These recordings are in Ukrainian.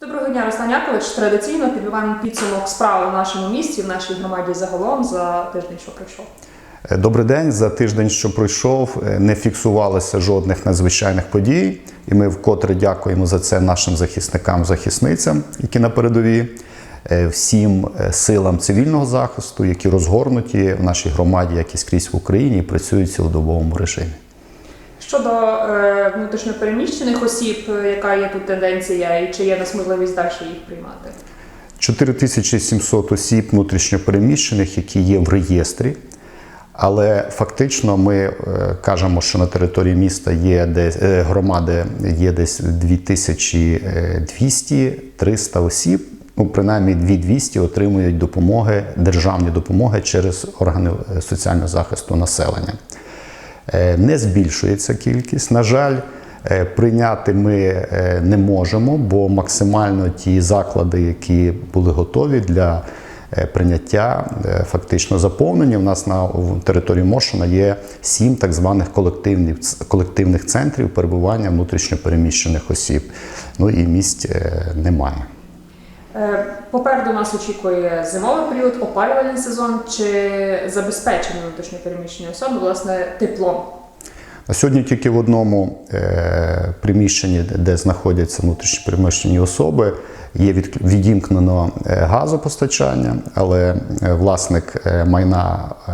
Доброго дня, Руслан Якович. Традиційно підбиваємо підсумок справи в нашому місті, в нашій громаді загалом за тиждень, що пройшов. Е, Добрий день. За тиждень, що пройшов, е, не фіксувалося жодних надзвичайних подій, і ми вкотре дякуємо за це нашим захисникам, захисницям, які на передовій, е, всім силам цивільного захисту, які розгорнуті в нашій громаді, як і скрізь в Україні, і працюють в цілодобовому режимі. Щодо е, внутрішньопереміщених осіб, е, яка є тут тенденція, і чи є нас можливість далі їх приймати? 4700 осіб внутрішньопереміщених, які є в реєстрі. Але фактично ми е, кажемо, що на території міста є десь е, громади є десь 2200-300 осіб. Ну, принаймні 2200 отримують допомоги, державні допомоги через органи соціального захисту населення. Е, Не збільшується кількість. На жаль, е, прийняти ми е, не можемо, бо максимально ті заклади, які були готові для прийняття, фактично заповнені. У нас на території Мошина є сім так званих колективних, колективних центрів перебування внутрішньопереміщених осіб. Ну і місць немає. Е, Попереду нас очікує зимовий період, опалювальний сезон. Чи забезпечені внутрішньопереміщені особи власне теплом? На сьогодні тільки в одному е, приміщенні, де знаходяться внутрішні переміщені особи, є від, відімкнено е, газопостачання, але е, власник майна е,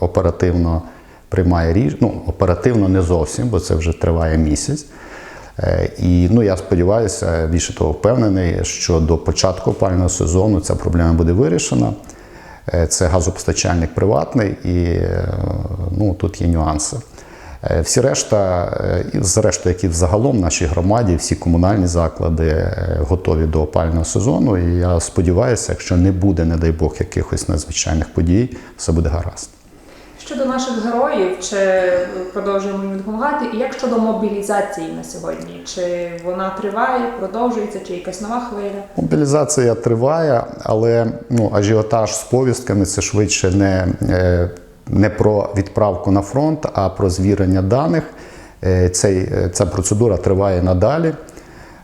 оперативно приймає рішення. Ну, оперативно не зовсім, бо це вже триває місяць. Е, І ну, я сподіваюся, більше того, впевнений, що до початку опального сезону ця проблема буде вирішена. Е, Це газопостачальник приватний, і е, ну, тут є нюанси. Всі решта, і зрештою, які взагалом в нашій громаді, всі комунальні заклади готові до опального сезону. І я сподіваюся, якщо не буде, не дай Бог, якихось надзвичайних подій, все буде гаразд. Щодо наших героїв, чи продовжуємо їм допомагати? І як щодо мобілізації на сьогодні? Чи вона триває, продовжується, чи якась нова хвиля? Мобілізація триває, але ну, ажіотаж з повістками це швидше не, е, не про відправку на фронт, а про звірення даних. Е, Цей, е, ця процедура триває надалі.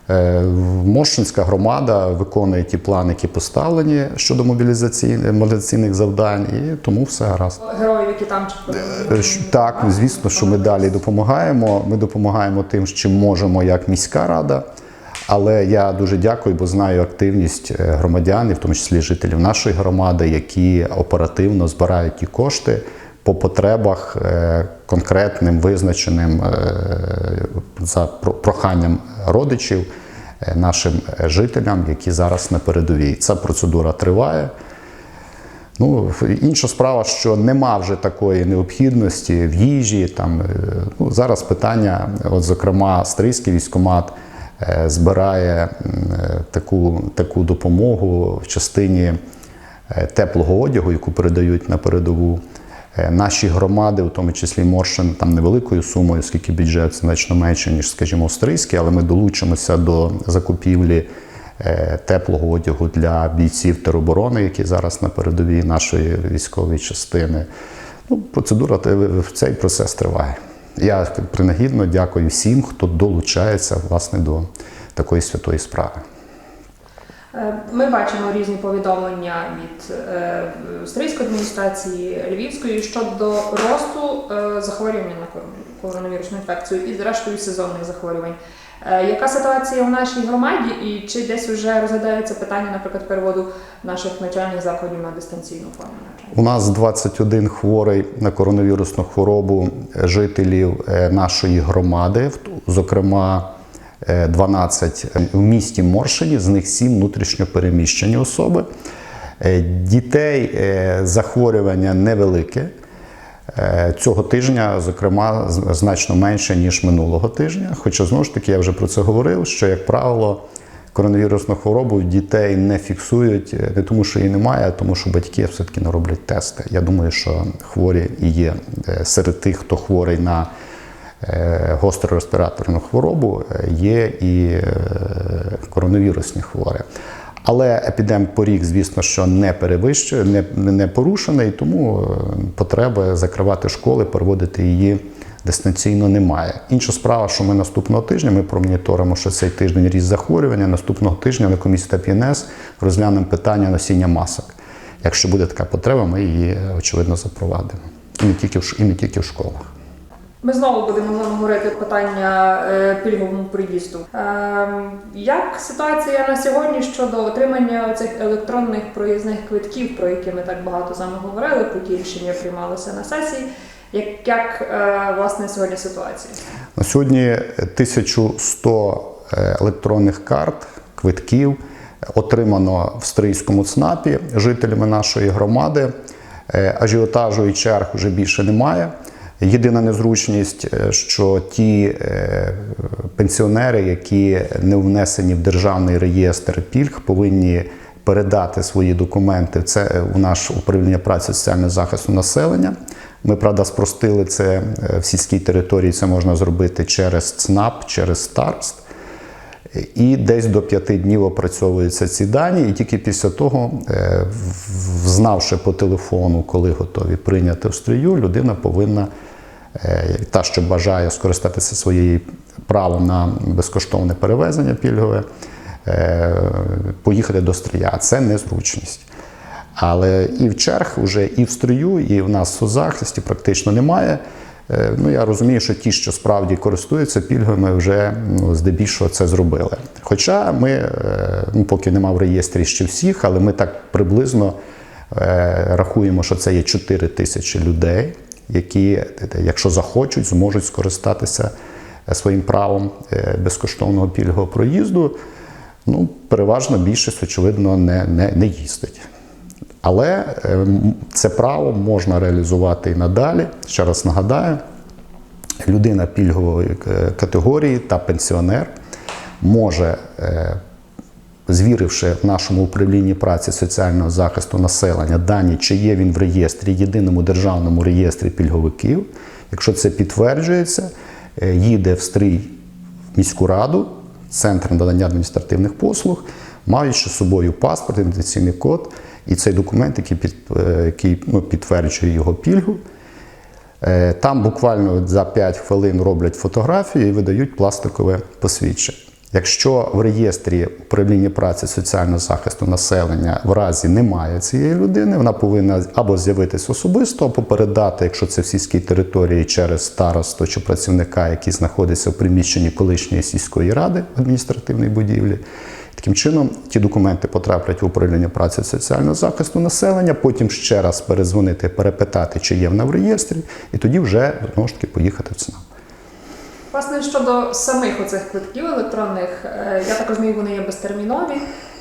Е, Моршинська громада виконує ті плани, які поставлені щодо мобілізаційних завдань, і тому все гаразд. Героїв, які там чи Е, Так, звісно, що ми далі допомагаємо. Ми допомагаємо тим, чим можемо, як міська рада. Але я дуже дякую, бо знаю активність е, громадян, і в тому числі жителів нашої громади, які оперативно збирають ті кошти по потребах е, конкретним, визначеним е, за проханням родичів е, нашим жителям, які зараз на передовій. Ця процедура триває. Ну, інша справа, що нема вже такої необхідності в їжі. Там, ну, зараз питання, от, зокрема, Стрийський військомат збирає таку, таку допомогу в частині теплого одягу, яку передають на передову. Е, Наші громади, в тому числі Моршин, там невеликою сумою, оскільки бюджет значно менше, ніж, скажімо, австрійський, але ми долучимося до закупівлі е, теплого одягу для бійців тероборони, які зараз на передовій нашої військової частини. Ну, процедура цей процес триває. Я принагідно дякую всім, хто долучається власне до такої святої справи. Е, Ми бачимо різні повідомлення від е, Австрійської адміністрації Львівської щодо росту е, захворювання на корон- коронавірусну інфекцію і зрештою сезонних захворювань. Яка ситуація в нашій громаді, і чи десь вже розглядається питання, наприклад, переводу наших навчальних закладів на дистанційну форму навчання? У нас 21 хворий на коронавірусну хворобу жителів нашої громади, зокрема 12 в місті Моршині, з них 7 внутрішньопереміщені особи. Е, Дітей е, захворювання невелике. Е, Цього тижня, зокрема, значно менше, ніж минулого тижня. Хоча знову ж таки я вже про це говорив, що, як правило, коронавірусну хворобу дітей не фіксують е, не тому, що її немає, а тому, що батьки все-таки не роблять тести. Я думаю, що хворі і є е, серед тих, хто хворий на е, гостру респіраторну хворобу, е, є і е, коронавірусні хворі. Але епідемпорік, звісно, що не перевищує, не, не порушений, тому е, потреби закривати школи, переводити її дистанційно немає. Інша справа, що ми наступного тижня ми промоніторимо, що цей тиждень ріст захворювання. Наступного тижня на комісії та ПНС розглянемо питання носіння масок. Якщо буде така потреба, ми її е, очевидно запровадимо. І не тільки в, і не тільки в школах. Ми знову будемо говорити питання е, пільговому приїзду. Ем, як ситуація на сьогодні щодо отримання цих електронних проїзних квитків, про які ми так багато з вами говорили, про які рішення приймалися на сесії? Як, як е, власне сьогодні ситуація? На сьогодні 1100 е, електронних карт, квитків отримано в Стрийському ЦНАПі жителями нашої громади. Ажіотажу і черг вже більше немає. Єдина незручність, е, що ті е, пенсіонери, які не внесені в державний реєстр пільг, повинні передати свої документи це у наш управління праці соціального захисту населення. Ми, правда, спростили це е, в сільській території. Це можна зробити через ЦНАП, через старост. І десь до п'яти днів опрацьовуються ці дані, і тільки після того, е, в- знавши по телефону, коли готові прийняти в стрію, людина повинна, е, та, що бажає скористатися своєю правом на безкоштовне перевезення пільгове, е, поїхати до стрія. Це незручність. Але і в черг вже і в стрію, і в нас в соцзахисті практично немає. Е, Ну, я розумію, що ті, що справді користуються пільгами, вже ну, здебільшого це зробили. Хоча ми, е, ну, поки нема в реєстрі ще всіх, але ми так приблизно е, рахуємо, що це є 4 тисячі людей, які, е, якщо захочуть, зможуть скористатися е, своїм правом е, безкоштовного пільгового проїзду. Ну, переважна більшість, очевидно, не, не, не їздить. Але це право можна реалізувати і надалі. Ще раз нагадаю, людина пільгової категорії та пенсіонер може, звіривши нашому управлінні праці соціального захисту населення дані, чи є він в реєстрі, єдиному державному реєстрі пільговиків. Якщо це підтверджується, е, їде в стрій в міську раду, центр надання адміністративних послуг, маючи з собою паспорт, ідентифікаційний код і цей документ, який, під, е, який ну, підтверджує його пільгу. Е, Там буквально за 5 хвилин роблять фотографію і видають пластикове посвідчення. Якщо в реєстрі управління праці соціального захисту населення в разі немає цієї людини, вона повинна або з'явитись особисто, або передати, якщо це в сільській території, через старосту чи працівника, який знаходиться в приміщенні колишньої сільської ради адміністративної будівлі. Таким чином, ті документи потраплять в управління праці соціального захисту населення, потім ще раз перезвонити, перепитати, чи є вона в реєстрі, і тоді вже знову ж таки поїхати в ЦНАП. Власне, щодо самих оцих квитків електронних, е, я так розумію, вони є безтермінові.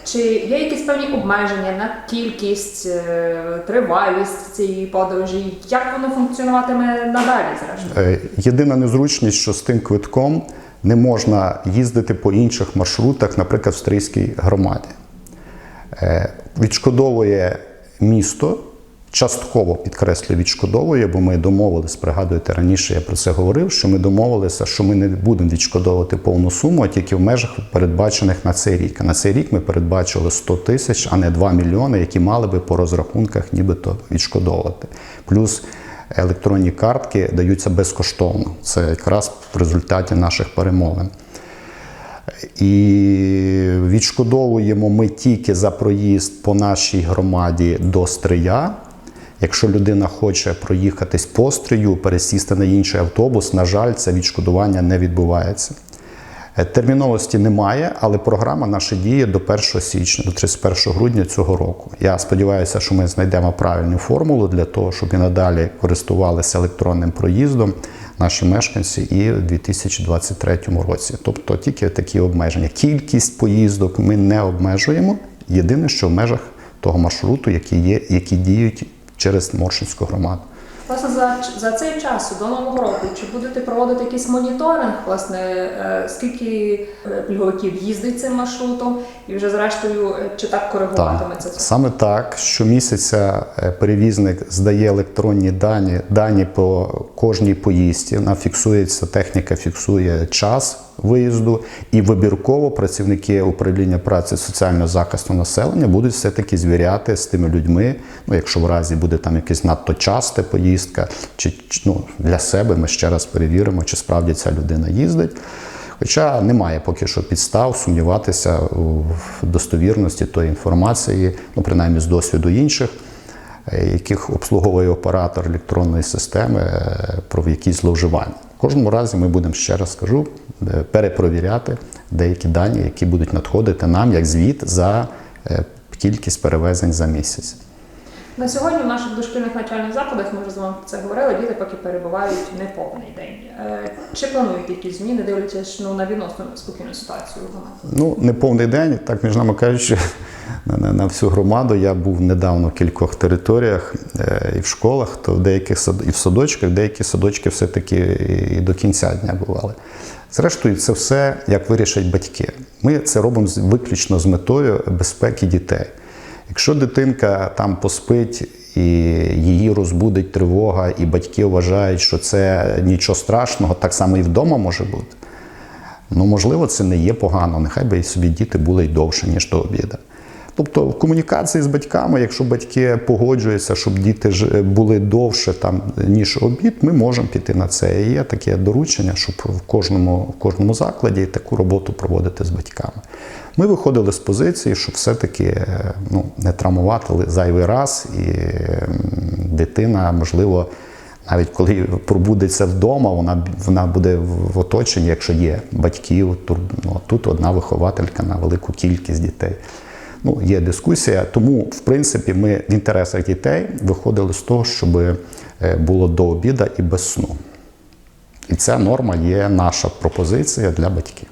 Чи є якісь певні обмеження на кількість, е, тривалість цієї подорожі? Як воно функціонуватиме надалі, зрештою? Е, Єдина незручність, що з тим квитком не можна їздити по інших маршрутах, наприклад, в Стрийській громаді. Відшкодовує місто, частково підкреслюю, відшкодовує, бо ми домовились, пригадуєте, раніше я про це говорив, що ми домовилися, що ми не будемо відшкодовувати повну суму, а тільки в межах передбачених на цей рік. А на цей рік ми передбачили 100 тисяч, а не 2 мільйони, які мали би по розрахунках нібито відшкодовувати. Плюс електронні картки даються безкоштовно. Це якраз в результаті наших перемовин. І відшкодовуємо ми тільки за проїзд по нашій громаді до Стрия. Якщо людина хоче проїхатись по стрию, пересісти на інший автобус, на жаль, це відшкодування не відбувається. Е, Терміновості немає, але програма наша діє до 1 січня, до 31 грудня цього року. Я сподіваюся, що ми знайдемо правильну формулу для того, щоб і надалі користувалися електронним проїздом наші мешканці і в 2023 році. Тобто тільки такі обмеження. Кількість поїздок ми не обмежуємо. Єдине, що в межах того маршруту, які є, які діють через Моршинську громаду. Власне, за, за цей час до нового року чи будете проводити якийсь моніторинг, власне, е, скільки е, пільговиків їздить цим маршрутом, і вже зрештою, е, чи так коригуватиметься це? Саме так. Щомісяця перевізник здає електронні дані, дані по кожній поїздці. Вона фіксується, техніка фіксує час виїзду, і вибірково працівники управління праці соціального захисту населення будуть все-таки звіряти з тими людьми. Ну, якщо в разі буде там якась надто часта поїздка, чи ну, для себе ми ще раз перевіримо, чи справді ця людина їздить. Хоча немає поки що підстав сумніватися в достовірності тої інформації, ну принаймні з досвіду інших, е, яких обслуговує оператор електронної системи е, про якісь зловживання. Кожному разі ми будемо ще раз скажу е, перепровіряти деякі дані, які будуть надходити нам як звіт за е, кількість перевезень за місяць. На сьогодні в наших дошкільних навчальних закладах, ми вже з вами про це говорили, діти поки перебувають неповний день. Е, Чи планують якісь зміни, дивлячись ну, на відносно спокійну ситуацію? Ну, не повний день, так між нами кажучи, на, на, всю громаду. Я був недавно в кількох територіях е, і в школах, то в деяких сад, і в садочках, деякі садочки все-таки і до кінця дня бували. Зрештою, це все як вирішать батьки. Ми це робимо виключно з метою безпеки дітей. Якщо дитинка там поспить і її розбудить тривога, і батьки вважають, що це нічого страшного, так само і вдома може бути. Ну, можливо, це не є погано. Нехай би собі діти були й довше, ніж до обіду. Тобто в комунікації з батьками, якщо батьки погоджуються, щоб діти ж- були довше там, ніж обід, ми можемо піти на це. І є таке доручення, щоб в кожному, в кожному закладі таку роботу проводити з батьками. Ми виходили з позиції, щоб все-таки е, ну, не травмувати зайвий раз, і дитина, можливо, навіть коли пробудеться вдома, вона, вона буде в оточенні, якщо є батьків, то ну, тут одна вихователька на велику кількість дітей. Ну, є дискусія. Тому, в принципі, ми в інтересах дітей виходили з того, щоб е, було до обіда і без сну. І ця норма є наша пропозиція для батьків.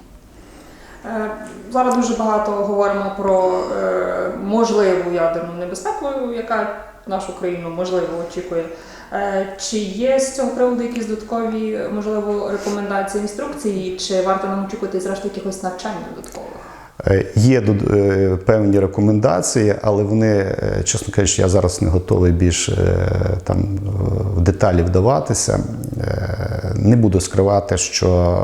Е, Зараз дуже багато говоримо про е, можливу ядерну небезпеку, яка нашу країну можливо очікує. Чи є з цього приводу якісь додаткові, можливо, рекомендації, інструкції, чи варто нам очікувати зрештою якихось навчань додаткових? Е, Є е, певні рекомендації, але вони, е, чесно кажучи, я зараз не готовий більш там в деталі вдаватися. Не буду скривати, що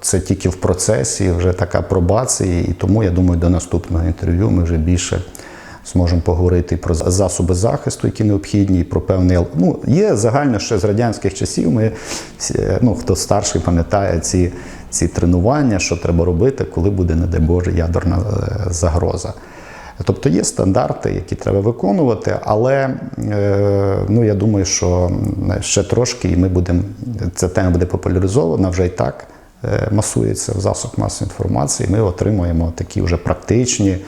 це тільки в процесі, вже така пробація, і тому я думаю, до наступного інтерв'ю ми вже більше. Зможемо поговорити про засоби захисту, які необхідні, і про певний ну є загально ще з радянських часів. Ми ну хто старший пам'ятає ці, ці тренування, що треба робити, коли буде, не дай Боже, ядерна е, загроза. Тобто є стандарти, які треба виконувати, але е, ну я думаю, що ще трошки, і ми будемо ця тема буде популяризована вже і так е, масується в засоб масової інформації. Ми отримуємо такі вже практичні,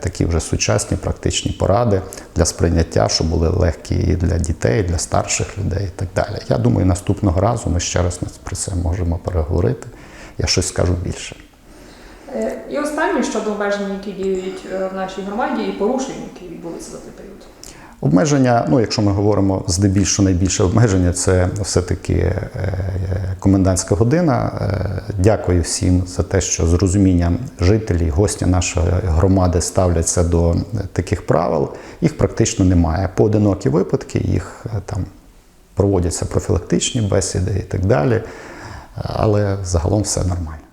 такі вже сучасні практичні поради для сприйняття, що були легкі і для дітей, і для старших людей, і так далі. Я думаю, наступного разу ми ще раз про це можемо переговорити. Я щось скажу більше. Е, І останнє щодо обмежень, які діють е, в нашій громаді, і порушень, які відбулися за цей період. Обмеження, ну якщо ми говоримо здебільшого найбільше обмеження, це все-таки е, комендантська година. Е, Дякую всім за те, що з розумінням жителі, гості нашої громади ставляться до таких правил. Їх практично немає. Поодинокі випадки, їх е, там проводяться профілактичні бесіди і так далі. Але загалом все нормально.